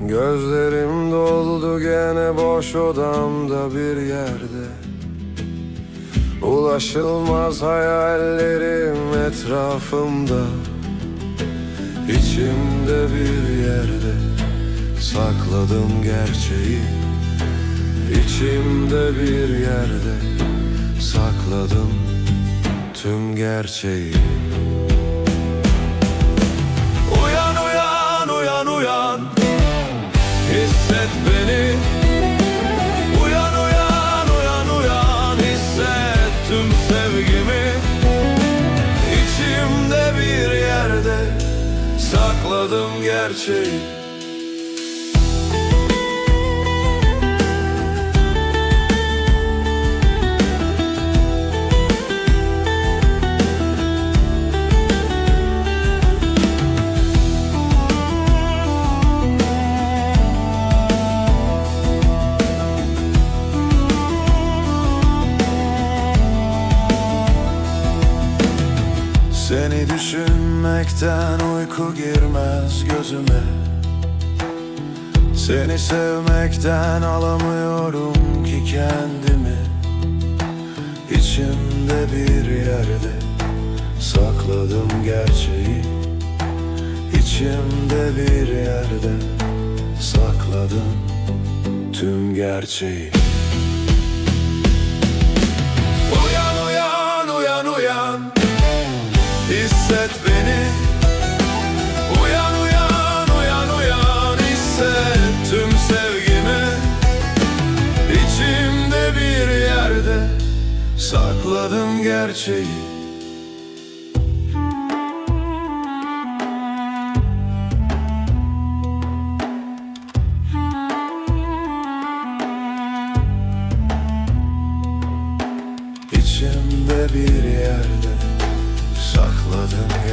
Gözlerim doldu gene boş odamda bir yerde. Ulaşılmaz hayallerim etrafımda. İçimde bir yerde sakladım gerçeği. İçimde bir yerde sakladım tüm gerçeği Hisset beni. Uyan uyan uyan uyan Hisset sevgimi. İçimde bir yerde Sakladım gerçeği Seni düşünmekten uyku girmez gözüme. Seni sevmekten alamıyorum ki kendimi. İçimde bir yerde sakladım gerçeği. İçimde bir yerde sakladım tüm gerçeği Hisset beni. Uyan uyan uyan uyan Hisset tüm sevgimi. İçimde bir yerde Sakladım gerçeği. İçimde bir sakladın